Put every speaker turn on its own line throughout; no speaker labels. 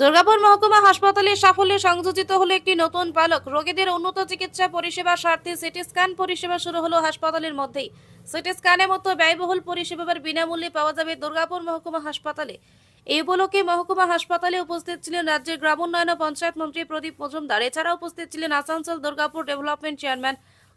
দুর্গাপুর মহকুমা হাসপাতালে সাফল্যে সংযোজিত হলো একটি নতুন পালক রোগীদের উন্নত চিকিৎসা পরিষেবা স্বার্থে সিটি স্ক্যান পরিষেবা শুরু হলো হাসপাতালের মধ্যেই। সিটি স্ক্যানের মতো ব্যয়বহুল পরিষেবার বিনামূল্যে পাওয়া যাবে দুর্গাপুর মহকুমা হাসপাতালে। এই উপলক্ষে মহকুমা হাসপাতালে উপস্থিত ছিলেন রাজ্যের গ্রামোন্নয়ন পঞ্চায়েত মন্ত্রী প্রদীপ মজুমদার। এছাড়া উপস্থিত ছিলেন আসানসোল দুর্গাপুর ডেভেলপমেন্ট চেয়ারম্যান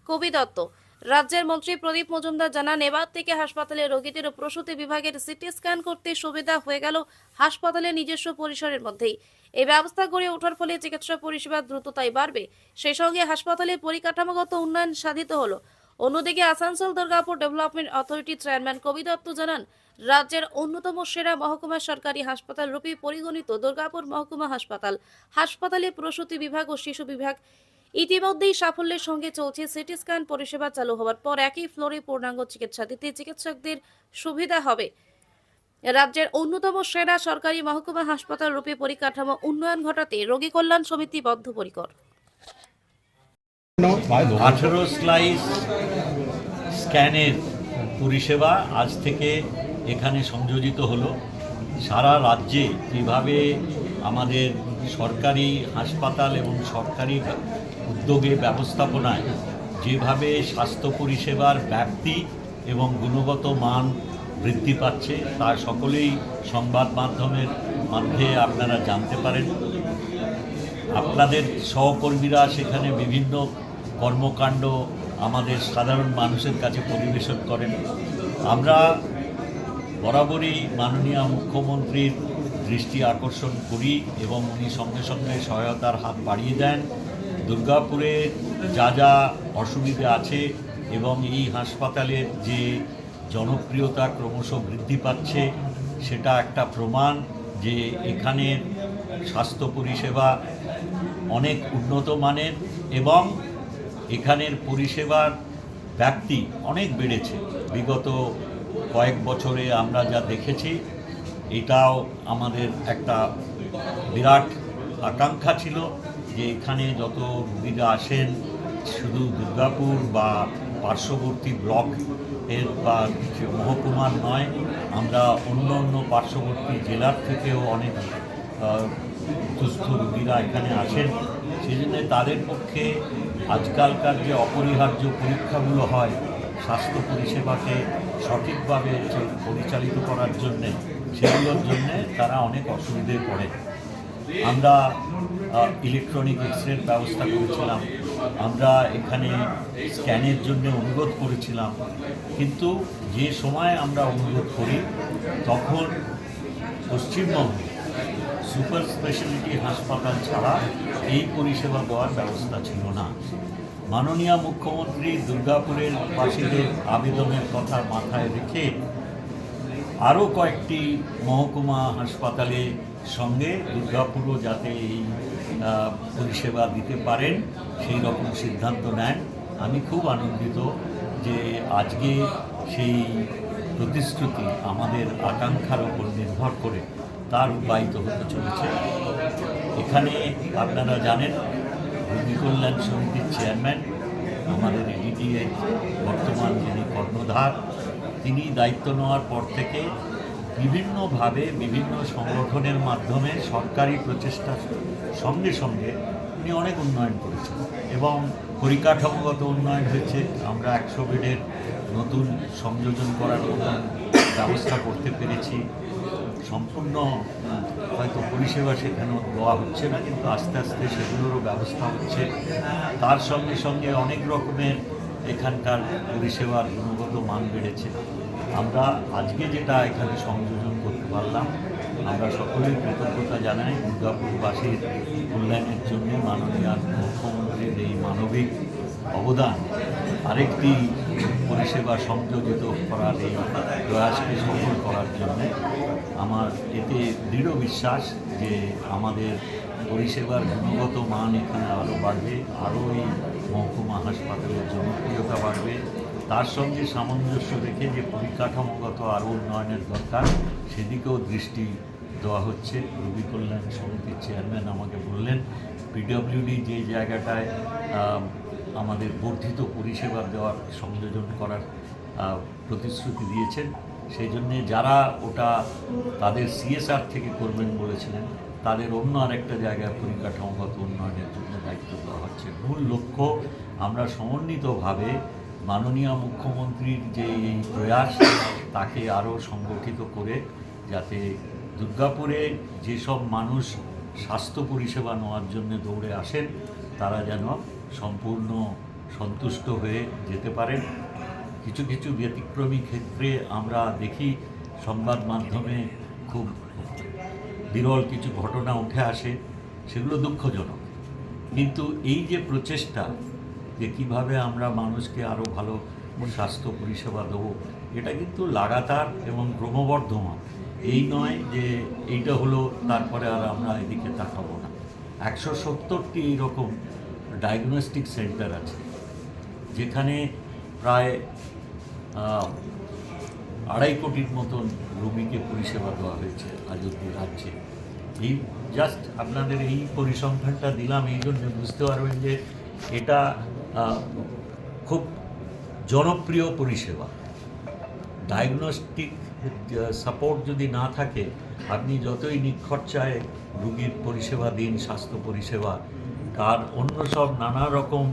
কবি দত্ত। রাজ্যের মন্ত্রী প্রদীপ মজুমদার জানান, এবার থেকে হাসপাতালে রোগীদের প্রসূতি বিভাগের সিটি স্ক্যান করতে সুবিধা হয়ে গেল হাসপাতালের নিজস্ব পরিসরের মধ্যেই। এই ব্যবস্থা গড়ে ওঠার ফলে চিকিৎসা পরিষেবা দ্রুততাই বাড়বে। সেই সঙ্গে হাসপাতালের পরিকাঠামোগত উন্নয়ন সাধিত হলো। অন্যদিকে Asansol Durgapur development authority chairman Kabi Dutta জানান, রাজ্যের অন্যতম সেরা মহকুমা সরকারি হাসপাতাল রূপে পরিগণিত দুর্গাপুর মহকুমা হাসপাতাল। হাসপাতালে প্রসূতি বিভাগ ও শিশু বিভাগ ইতিমধ্যেই সাফল্যের সঙ্গে চলছে সিটি স্ক্যান, পরিষেবা চালু হওয়ার পর একই ফ্লোরে পূর্ণাঙ্গ চিকিৎসা দিতে চিকিৎসকদের সুবিধা হবে। রাজ্যের অন্যতম সেরা সরকারি মহকুমা হাসপাতাল রূপে পরিকাঠামো উন্নয়ন ঘটাতে রোগী কল্যাণ সমিতি বদ্ধপরিকর।
আঠেরো স্লাইস স্ক্যানের পরিষেবা আজ থেকে এখানে সংযোজিত হলো। সারা রাজ্যে যেভাবে আমাদের সরকারি হাসপাতাল এবং সরকারি উদ্যোগে, ব্যবস্থাপনায় যেভাবে স্বাস্থ্য পরিষেবার ব্যাপ্তি এবং গুণগত মান বৃদ্ধি পাচ্ছে, তা সকলেই সংবাদ মাধ্যমের মধ্যে আপনারা জানতে পারেন। আপনাদের সহকর্মীরা সেখানে বিভিন্ন কর্মকাণ্ড আমাদের সাধারণ মানুষের কাছে পরিবেশন করেন। আমরা বরাবরই মাননীয় মুখ্যমন্ত্রীর দৃষ্টি আকর্ষণ করি এবং উনি সঙ্গে সঙ্গে সহায়তার হাত বাড়িয়ে দেন। দুর্গাপুরে যা যা অসুবিধে আছে এবং এই হাসপাতালের যে জনপ্রিয়তা ক্রমশ বৃদ্ধি পাচ্ছে, সেটা একটা প্রমাণ যে এখানের স্বাস্থ্য পরিষেবা অনেক উন্নত মানের এবং এখানের পরিষেবার ব্যাপ্তি অনেক বেড়েছে। বিগত কয়েক বছরে আমরা যা দেখেছি এটাও আমাদের একটা বিরাট আকাঙ্ক্ষা ছিল যে এখানে যত রুগীরা আসেন, শুধু দুর্গাপুর বা পার্শ্ববর্তী ব্লক এর বা মহকুমার নয়, আমরা অন্য অন্য পার্শ্ববর্তী জেলার থেকেও অনেক দুস্থ রুগীরা এখানে আসেন। সেই জন্য তাদের পক্ষে আজকালকার যে অপরিহার্য পরীক্ষাগুলো হয়, স্বাস্থ্য পরিষেবাকে সঠিকভাবে পরিচালিত করার জন্যে সেগুলোর জন্যে তারা অনেক অসুবিধায় পড়ে। আমরা ইলেকট্রনিক এক্সরের ব্যবস্থা করেছিলাম। আমরা এখানে স্ক্যানের জন্য অনুরোধ করেছিলাম। কিন্তু যে সময় আমরা অনুরোধ করি, তখন পশ্চিমবঙ্গে সুপার স্পেশালিটি হাসপাতাল ছাড়া এই পরিষেবা দেওয়ার ব্যবস্থা ছিল না। মাননীয় মুখ্যমন্ত্রী দুর্গাপুরের বাসীদের আবেদনের কথা মাথায় রেখে আরও কয়েকটি মহকুমা হাসপাতালের সঙ্গে দুর্গাপুরও যাতে এই পরিষেবা দিতে পারেন, সেই রকম সিদ্ধান্ত নেন। আমি খুব আনন্দিত যে আজকে সেই প্রতিশ্রুতি আমাদের আকাঙ্ক্ষার উপর নির্ভর করে তার রূপায়িত হতে চলেছে। এখানে আপনারা জানেন, রোগী কল্যাণ সমিতির চেয়ারম্যান, আমাদের এডিটিএ বর্তমান যিনি কর্ণধার তিনি দায়িত্ব নেওয়ার পর থেকে বিভিন্নভাবে বিভিন্ন সংগঠনের মাধ্যমে সরকারি প্রচেষ্টার সঙ্গে সঙ্গে উনি অনেক উন্নয়ন করেছেন এবং পরিকাঠামোগত উন্নয়ন হয়েছে। আমরা একশো বেডের নতুন সংযোজন করার মতন ব্যবস্থা করতে পেরেছি। সম্পূর্ণ হয়তো পরিষেবা সেখানেও দেওয়া হচ্ছে না, কিন্তু আস্তে আস্তে সেগুলোরও ব্যবস্থা হচ্ছে। তার সঙ্গে সঙ্গে অনেক রকমের এখানকার পরিষেবার গুণগত মান বেড়েছে আমরা আজকে যেটা এখানে সংযোজন করতে পারলাম, আমরা সকলেই কৃতজ্ঞতা জানাই দুর্গাপুরবাসীর কল্যাণের জন্য মাননীয় মুখ্যমন্ত্রীর এই মানবিক অবদান। আরেকটি পরিষেবা সংযোজিত করার এই প্রয়াসকে সফল করার জন্য আমার এতে দৃঢ় বিশ্বাস যে আমাদের পরিষেবার গুণগত মান এখানে আরও বাড়বে আরও এই মহকুমা হাসপাতালের জনপ্রিয়তা বাড়বে তার সঙ্গে সামঞ্জস্য রেখে যে পরিকাঠামোগত আরও উন্নয়নের দরকার, সেদিকেও দৃষ্টি দেওয়া হচ্ছে। রোগী কল্যাণ সমিতির চেয়ারম্যান আমাকে বললেন, পিডব্লিউডি যে জায়গাটায় আমাদের বর্ধিত পরিষেবা দেওয়ার, সংযোজন করার প্রতিশ্রুতি দিয়েছেন। সেই জন্যে যারা ওটা তাদের সিএসআর থেকে করবেন বলেছিলেন, তাদের অন্য আরেকটা জায়গায় পরিকাঠামোগত উন্নয়নের জন্য দায়িত্ব দেওয়া হচ্ছে। মূল লক্ষ্য আমরা সমন্বিতভাবে মাননীয় মুখ্যমন্ত্রীর যে এই প্রয়াস, তাকে আরও সংগঠিত করে যাতে দুর্গাপুরে যেসব মানুষ স্বাস্থ্য পরিষেবা নেওয়ার জন্য দৌড়ে আসেন, তারা যেন সম্পূর্ণ সন্তুষ্ট হয়ে যেতে পারেন। কিছু কিছু ব্যতিক্রমী ক্ষেত্রে আমরা দেখি সংবাদ মাধ্যমে খুব বিরল কিছু ঘটনা উঠে আসে, সেগুলো দুঃখজনক। কিন্তু এই যে প্রচেষ্টা যে কীভাবে আমরা মানুষকে আরও ভালো স্বাস্থ্য পরিষেবা দেবো, এটা কিন্তু লাগাতার এবং ক্রমবর্ধমান। এই নয় যে এইটা হলো, তারপরে আর আমরা এদিকে তাকাবো না। একশো সত্তরটি এইরকম ডায়াগনস্টিক সেন্টার আছে, যেখানে প্রায় আড়াই কোটির মতন রোগীকে পরিষেবা দেওয়া হয়েছে আজ অব্দি রাজ্যে। এই জাস্ট আপনাদের এই পরিসংখ্যানটা দিলাম, এই জন্য বুঝতে পারবেন যে এটা খুব জনপ্রিয় পরিষেবা। ডায়াগনস্টিক সাপোর্ট যদি না থাকে, আপনি যতই নিখরচায় রুগীর পরিষেবা দিন, স্বাস্থ্য পরিষেবা, তার অন্য সব নানা রকম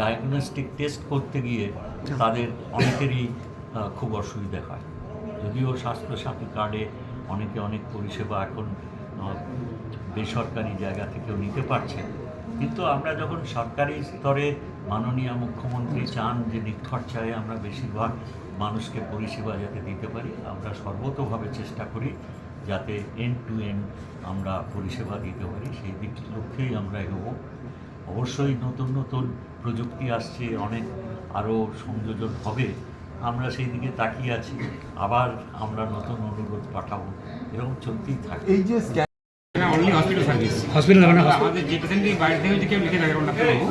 ডায়াগনস্টিক টেস্ট করতে গিয়ে তাদের অনেকেরই খুব অসুবিধা হয়। যদিও স্বাস্থ্যসাথী কার্ডে অনেকে অনেক পরিষেবা এখন বেসরকারি জায়গা থেকেও নিতে পারছে কিন্তু আমরা যখন সরকারি স্তরে মাননীয় মুখ্যমন্ত্রী চান যে নিখরচায় আমরা বেশিরভাগ মানুষকে পরিষেবা যাতে দিতে পারি, আমরা সর্বতোভাবে চেষ্টা করি যাতে এন্ড টু এন্ড আমরা পরিষেবা দিতে পারি। সেই দিক লক্ষ্যেই আমরা এগোবো। অবশ্যই নতুন নতুন প্রযুক্তি আসছে, অনেক আরও সংযোজন হবে। আমরা সেই দিকে তাকিয়ে আছি। আবার আমরা নতুন অনুরোধ পাঠাবো। এরকম চলতেই থাকে
এই যে scan
only hospital service
hospital মানে
আমাদের যে পেশেন্টটি বাইরে থেকে যদি কেউ লিখে থাকে ডাক্তারবাবু।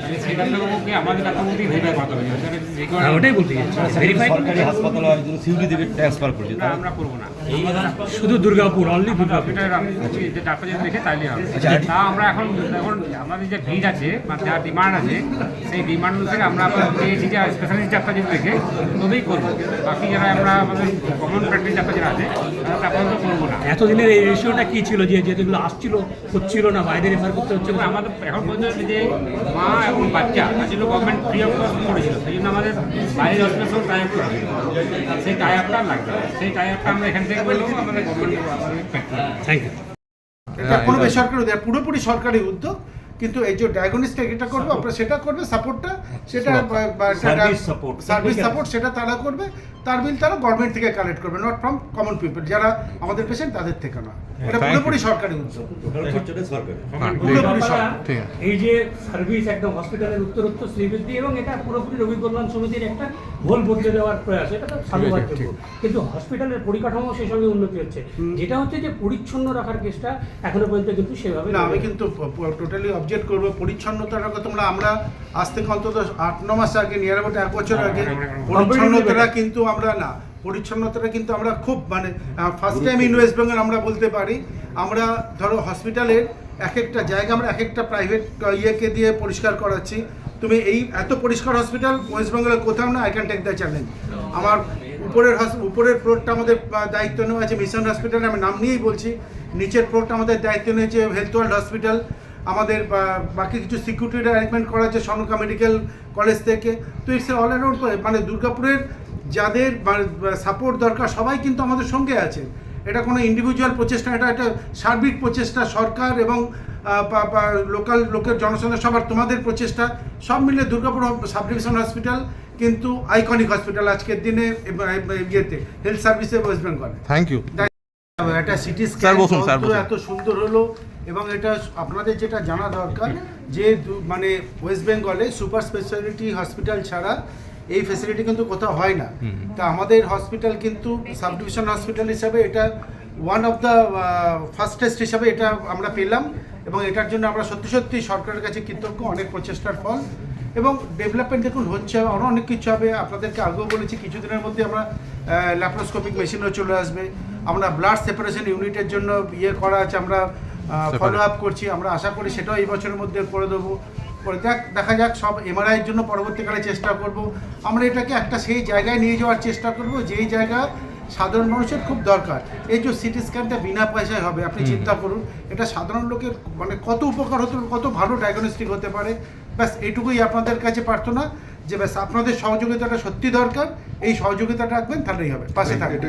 তাহলে সেই ডাক্তারবাবুকে আমাদের ডাক্তারবাবুকে ভেরিফাই করতে হবে
হ্যাঁ ওটাই বলতে ভেরিফাই
সরকারি হাসপাতালে হয় যদি সিউডি দেবে ট্রান্সফার করছে
না, আমরা করব না।
এই
শুধু দুর্গাপুর অনলি দুর্গাপুর।
যে ডাক্তার যদি দেখে তাইলে হবে।
আচ্ছা,
তা আমরা এখন এখন আমাদের যে ভিড় আছে বা যা ডিমান্ড আছে সেই ডিমান্ড অনুসারে আমরা পেয়েছি যে স্পেশালিস্ট ডাক্তার যদি দেখে তবেই করব। বাকি যারা আমরা আমাদের কমন প্র্যাকটিস ডাক্তার যারা আছে তারা আপাতত করব না।
এতদিনের এই রেশিওটা কি ছিল যে যেগুলো আসছিল হচ্ছিল না বাইরে রেফার করতে হচ্ছে
আমাদের এখন পর্যন্ত যে মা এবং বাচ্চা জন্য গভর্নমেন্ট ফ্রি অফ কস্ট করেছিল সেই জন্য আমাদের বাইরের হসপিটাল সঙ্গে টাই আপ করা সেই টাই আপটা লাগবে সেই টাই আপটা আমরা এখান থেকে করলেও আমাদের গভর্নমেন্ট।
থ্যাংক ইউ
এটা কোনো বেসরকারি উদ্যোগ পুরোপুরি সরকারি উদ্যোগ কিন্তু এই যে ডায়াগনস্টিক এটা করব আপনারা সেটা করবে সাপোর্টটা সেটা
Service support.
সার্ভিস সাপোর্ট সেটা তারা করবে তার বিল তারা গভর্নমেন্ট থেকে কালেক্ট করবে নট ফ্রম কমন পিপল যারা আমাদের পেশেন্ট তাদের থেকে নয়। এটা পুরোপুরি সরকারি উদ্যোগ।
এই যে সার্ভিস একদম হসপিটালের উত্তরোত্তর শ্রীবৃদ্ধি এবং এটা পুরোপুরি রোগী কল্যাণ সমিতির একটা ভুল বদলে দেওয়ার প্রয়াস এটা তো সাধুবাদযোগ্য। কিন্তু হসপিটালের পরিকাঠামো সেই সঙ্গে উন্নতি হচ্ছে। যেটা হচ্ছে যে পরিচ্ছন্ন রাখার কেসটা এখনও পর্যন্ত কিন্তু সেভাবে
না আমি কিন্তু টোটালি অবজেক্ট করব পরিচ্ছন্নতার কথা তোমরা আমরা আজ থেকে অন্তত আট ন মাস আগে নিয়ার অ্যাবাউট এক বছর আগে পরিচ্ছন্নতাটা কিন্তু আমরা না, পরিচ্ছন্নতাটা কিন্তু আমরা খুব মানে first time in West Bengal আমরা বলতে পারি। আমরা ধরো হসপিটালের এক একটা জায়গা আমরা এক একটা প্রাইভেট ইয়েকে দিয়ে পরিষ্কার করাচ্ছি। তুমি এই এত পরিষ্কার হসপিটাল ওয়েস্ট বেঙ্গলে কোথাও না I can take the challenge আমার উপরের হস- উপরের ফ্লোরটা আমাদের দায়িত্ব নেওয়া আছে মিশন হসপিটাল আমি নাম নিয়েই বলছি। নিচের ফ্লোরটা আমাদের দায়িত্ব নিয়েছে হেলথ ওয়ার্ল্ড হসপিটাল আমাদের বাকি কিছু সিকিউরিটি অ্যারেঞ্জমেন্ট করা আছে সনকা মেডিকেল কলেজ থেকে। তো ইটস অল অ্যারাউন্ড মানে দুর্গাপুরের যাদের সাপোর্ট দরকার সবাই কিন্তু আমাদের সঙ্গে আছে। এটা কোনো ইন্ডিভিজুয়াল প্রচেষ্টা এটা একটা সার্বিক প্রচেষ্টা সরকার এবং লোকাল লোকের জনসংখ্যা সবার তোমাদের প্রচেষ্টা। সব মিলে দুর্গাপুর সাব ডিভিশন হসপিটাল কিন্তু আইকনিক হসপিটাল আজকের দিনে ইয়েতে হেলথ সার্ভিসে ওয়েস্ট বেঙ্গলে
থ্যাংক ইউ
একটা সিটি স্ক্যান। এত সুন্দর হলো এবং এটা আপনাদের যেটা জানা দরকার যে মানে ওয়েস্ট বেঙ্গলে সুপার স্পেশালিটি হসপিটাল ছাড়া এই ফেসিলিটি কিন্তু কোথাও হয় না। তা আমাদের হসপিটাল কিন্তু সাব ডিভিশন হসপিটাল হিসাবে এটা ওয়ান অফ দ্য ফার্স্টেস্ট হিসাবে এটা আমরা পেলাম এবং এটার জন্য আমরা সত্যি সত্যি সরকারের কাছে কৃতজ্ঞ অনেক প্রচেষ্টার ফল। এবং ডেভেলপমেন্ট দেখুন হচ্ছে আরও অনেক কিছু হবে। আপনাদেরকে আগেও বলেছি কিছুদিনের মধ্যে আমরা ল্যাপ্রোস্কোপিক মেশিনও চলে আসবে। আমরা ব্লাড সেপারেশন ইউনিটের জন্য ইয়ে করা আছে আমরা ফলো আপ করছি। আমরা আশা করি সেটাও এই বছরের মধ্যে করে দেবো। করে দেখ দেখা যাক সব এমআরআইয়ের জন্য পরবর্তীকালে চেষ্টা করব। আমরা এটাকে একটা সেই জায়গায় নিয়ে যাওয়ার চেষ্টা করব যেই জায়গা সাধারণ মানুষের খুব দরকার। এই যে সিটি স্ক্যানটা বিনা পয়সায় হবে আপনি চিন্তা করুন এটা সাধারণ লোকের মানে কত উপকার হতে কত ভালো ডায়াগনস্টিক হতে পারে। ব্যাস এইটুকুই আপনাদের কাছে প্রার্থনা যে ব্যাস আপনাদের সহযোগিতাটা সত্যি দরকার এই সহযোগিতাটা রাখবেন তাহলেই হবে। পাশে থাকবেন